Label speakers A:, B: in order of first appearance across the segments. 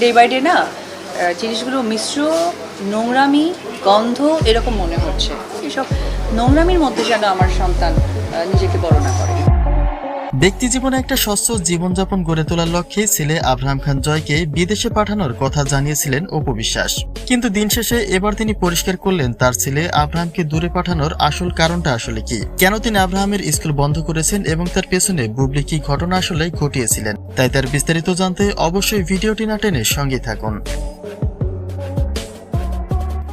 A: Day by day না জিনিসগুলো মিশ্র, নোংরামি, গন্ধ এরকম মনে হচ্ছে। এসব নোংরামির মধ্যে যেন আমার সন্তান নিজেকে বড় না করে।
B: ব্যক্তি জীবনে একটা স্বচ্ছ জীবনযাপন গড়ে তোলার লক্ষ্যে ছেলে আব্রাহাম খান জয়কে বিদেশে পাঠানোর কথা জানিয়েছিলেন অপু বিশ্বাস। কিন্তু দিন শেষে এবার তিনি পরিষ্কার করলেন তার ছেলে আব্রাহামকে দূরে পাঠানোর আসল কারণটা আসলে কি। কেন তিনি আব্রাহামের স্কুল বন্ধ করেছেন এবং তার পেছনে বুবলি কি ঘটনা আসলে ঘটিয়েছিলেন, তাই তার বিস্তারিত জানতে অবশ্যই ভিডিওটি না টেনে সঙ্গে থাকুন।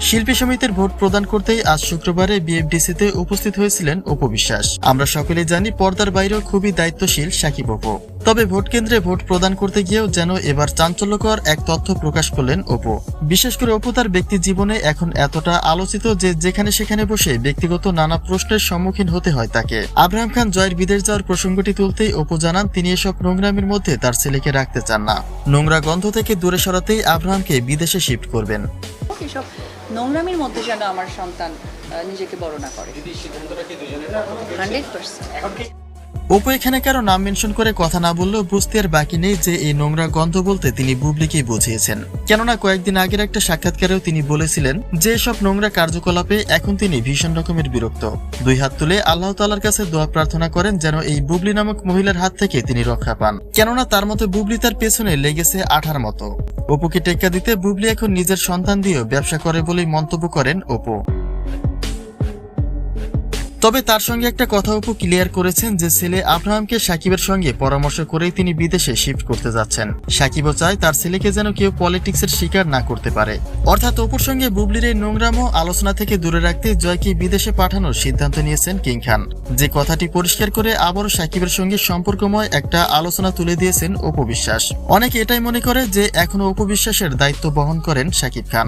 B: শিল্পী সমিতির ভোট প্রদান করতেই আজ শুক্রবারে বিএফডিসিতে উপস্থিত হয়েছিলেন উপবিশ্বাস আমরা সকলে জানি পর্দার বাইরেও খুবই দায়িত্বশীল সাকিব অপু। তবে ভোট কেন্দ্রে ভোট প্রদান করতে গিয়েও যেন এবার চাঞ্চল্যকর এক তথ্য প্রকাশ করলেন অপু। বিশেষ করে অপু তার ব্যক্তি জীবনে এখন এতটা আলোচিত যে যেখানে সেখানে বসে ব্যক্তিগত নানা প্রশ্নের সম্মুখীন হতে হয় তাকে। আব্রাহাম খান জয়ের বিদেশ যাওয়ার প্রসঙ্গটি তুলতেই অপু জানান, তিনি এসব নোংরামির মধ্যে তার ছেলেকে রাখতে চান না। নোংরা গন্ধ থেকে দূরে সরাতেই আব্রাহামকে বিদেশে শিফট করবেন।
A: এসব নোংরামির মধ্যে যেন আমার সন্তান নিজেকে বড় না করে। Hundred percent.
B: অপু এখানে কারও নাম মেনশন করে কথা না বললেও বুঝতে আর বাকি নেই যে এই নোংরা গন্ধ বলতে তিনি বুবলিকেই বুঝিয়েছেন। কেননা কয়েকদিন আগের একটা সাক্ষাৎকারেও তিনি বলেছিলেন যে সব নোংরা কার্যকলাপে এখন তিনি ভীষণ রকমের বিরক্ত। দুই হাত তুলে আল্লাহ তালার কাছে দোয়া প্রার্থনা করেন যেন এই বুবলি নামক মহিলার হাত থেকে তিনি রক্ষা পান। কেননা তার মতো বুবলি তার পেছনে লেগেছে আঠার মতো। অপুকে টেক্কা দিতে বুবলি এখন নিজের সন্তান দিয়েও ব্যবসা করে বলেই মন্তব্য করেন অপু। তবে তার সঙ্গে একটা কথা অপু ক্লিয়ার করেছেন যে ছেলে আব্রাহামকে সাকিবের সঙ্গে পরামর্শ করেই তিনি বিদেশে শিফট করতে যাচ্ছেন। সাকিবও চায় তার ছেলেকে যেন কেউ পলিটিক্সের শিকার না করতে পারে। অর্থাৎ অপুর সঙ্গে বুবলির এই নোংরামো আলোচনা থেকে দূরে রাখতে জয়কে বিদেশে পাঠানোর সিদ্ধান্ত নিয়েছেন কিং খান। যে কথাটি পরিষ্কার করে আবারও সাকিবের সঙ্গে সম্পর্কময় একটা আলোচনা তুলে দিয়েছেন অপু বিশ্বাস। অনেকে এটাই মনে করে যে এখনও অপু বিশ্বাসের দায়িত্ব বহন করেন সাকিব খান।